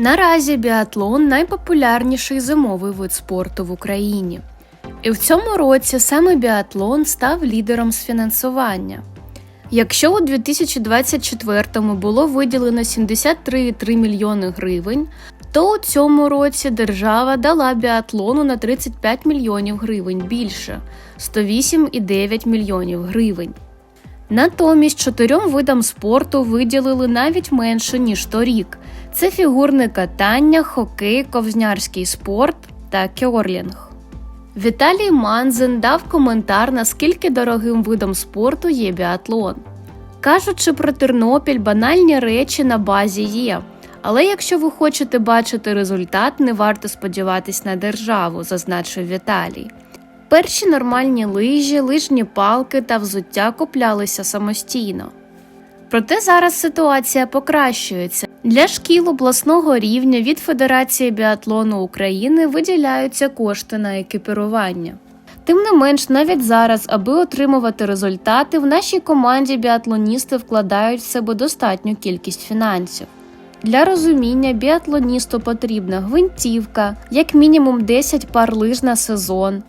Наразі біатлон найпопулярніший зимовий вид спорту в Україні. І в цьому році саме біатлон став лідером з фінансування. Якщо у 2024 було виділено 73,3 мільйони гривень, то у цьому році держава дала біатлону на 35 мільйонів гривень більше 108,9 мільйонів гривень. Натомість чотирьом видам спорту виділили навіть менше ніж торік: це фігурне катання, хокей, ковзнярський спорт та кьорлінг. Віталій Манзин дав коментар, наскільки дорогим видом спорту є біатлон. Кажучи про Тернопіль, банальні речі на базі є. Але якщо ви хочете бачити результат, не варто сподіватись на державу, зазначив Віталій. Перші нормальні лижі, лижні палки та взуття куплялися самостійно. Проте зараз ситуація покращується. Для шкіл обласного рівня від Федерації біатлону України виділяються кошти на екіпірування. Тим не менш, навіть зараз, аби отримувати результати, в нашій команді біатлоністи вкладають в себе достатню кількість фінансів. Для розуміння біатлоністу потрібна гвинтівка, як мінімум 10 пар лиж на сезон,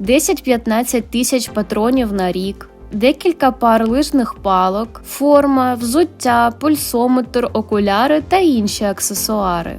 10-15 тисяч патронів на рік, декілька пар лижних палок, форма, взуття, пульсометр, окуляри та інші аксесуари.